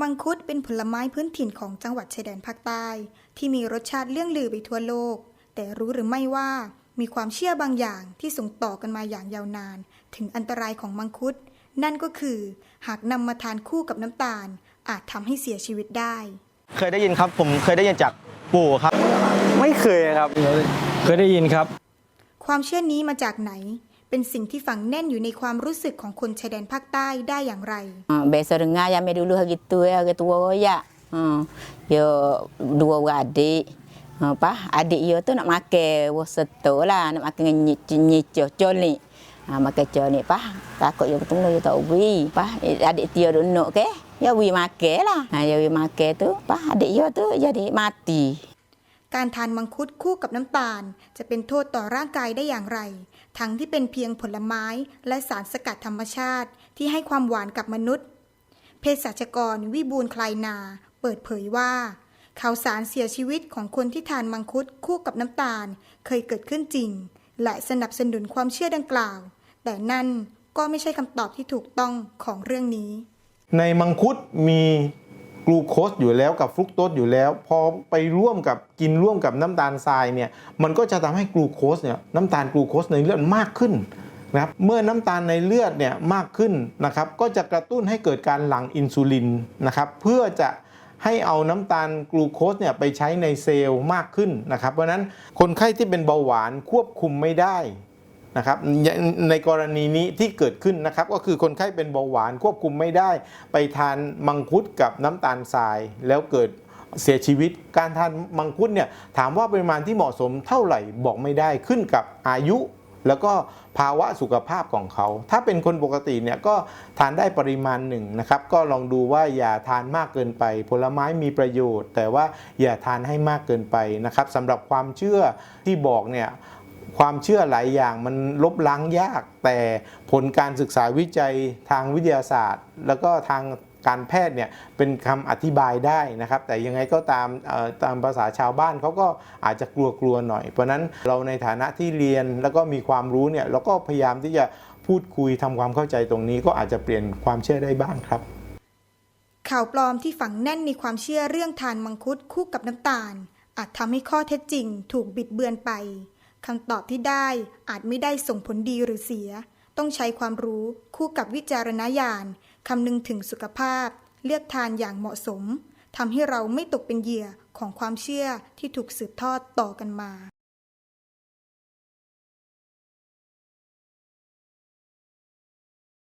มังคุดเป็นผลไม้พื้นถิ่นของจังหวัดชายแดนภาคใต้ ที่มีรสชาติเลื่องลือไปทั่วโลก แต่รู้หรือไม่ว่ามีความเชื่อบางอย่างที่ส่งต่อกันมาอย่างยาวนาน ถึงอันตรายของมังคุด นั่นก็คือ หากนำมาทานคู่กับน้ำตาล อาจทำให้เสียชีวิตได้ เคยได้ยินครับ ผมเคยได้ยินจากปู่ครับ ไม่เคยครับ เคยได้ยินครับ ความเชื่อนี้มาจากไหน เป็นสิ่งที่ฝังแน่นอยู่ในความรู้สึกของคนชายแดนภาคใต้ได้อย่างไร Ah, biasa dengar yang dulu gitu ya, orang tua royak. Ha, yo dua beradik. Ha, pas adik yo tu nak makan waseto lah, nak makan nyicah colik. Ha, makan colik pas takut yo ketemu yo tak ubi. Pas adik tio duk nak ke, ya wi makan lah. Ha, ya wi makan tu, pas adik yo tu jadi mati. การทานมังคุดคู่กับน้ำตาล จะเป็นโทษต่อร่างกายได้อย่างไร ทั้งที่เป็นเพียงผลไม้และสารสกัดธรรมชาติที่ให้ความหวานกับมนุษย์ เภสัชกรวิบูลคลายนา เปิดเผยว่า ข่าวสารเสียชีวิตของคนที่ทานมังคุดคู่กับน้ำตาล เคยเกิดขึ้นจริง และสนับสนุนความเชื่อดังกล่าว แต่นั่นก็ไม่ใช่คำตอบที่ถูกต้องของเรื่องนี้ ในมังคุดมี กลูโคสอยู่แล้วกับฟรุกโตสอยู่แล้ว พอไปร่วมกับกินร่วมกับน้ำตาลทรายเนี่ยมันก็จะทำให้กลูโคสเนี่ยน้ำตาลกลูโคสในเลือดมากขึ้นนะครับเมื่อน้ำตาลในเลือดเนี่ยมากขึ้นนะครับก็จะกระตุ้นให้เกิดการหลั่งอินซูลินนะครับเพื่อจะให้เอาน้ำตาลกลูโคสเนี่ยไปใช้ในเซลล์มากขึ้นนะครับเพราะฉะนั้นคนไข้ที่เป็นเบาหวานควบคุมไม่ได้ นะครับในกรณีนี้ที่เกิดขึ้นนะครับก็คือคนไข้เป็นเบาหวานควบคุมไม่ได้ ไปทานมังคุดกับน้ำตาลทรายแล้วเกิดเสียชีวิต การทานมังคุดเนี่ยถามว่าปริมาณที่เหมาะสมเท่าไหร่บอกไม่ได้ขึ้นกับอายุแล้วก็ภาวะสุขภาพของเขา ถ้าเป็นคนปกติเนี่ยก็ทานได้ปริมาณหนึ่งนะครับ ก็ลองดูว่าอย่าทานมากเกินไป ผลไม้มีประโยชน์ แต่ว่าอย่าทานให้มากเกินไปนะครับสำหรับความเชื่อที่บอกเนี่ย ความเชื่อหลายอย่างมันลบล้างยาก แต่ผลการศึกษาวิจัยทางวิทยาศาสตร์ แล้วก็ทางการแพทย์เนี่ยเป็นคำอธิบายได้นะครับ แต่ยังไงก็ตามตามภาษาชาวบ้านเขาก็อาจจะกลัวๆหน่อย เพราะนั้นเราในฐานะที่เรียนแล้วก็มีความรู้เนี่ยเราก็พยายามที่จะพูดคุยทำความเข้าใจตรงนี้ก็อาจจะเปลี่ยนความเชื่อได้บ้างครับ ข่าวปลอมที่ฝังแน่นในความเชื่อเรื่องทานมังคุดคู่กับน้ำตาล อาจทำให้ข้อเท็จจริงถูกบิดเบือนไป คำตอบที่ได้อาจไม่ได้ส่งผลดีหรือเสีย ต้องใช้ความรู้คู่กับวิจารณญาณคำนึงถึงสุขภาพ เลือกทานอย่างเหมาะสมทำให้เราไม่ตกเป็นเหยื่อของความเชื่อที่ถูกสืบทอดต่อกันมา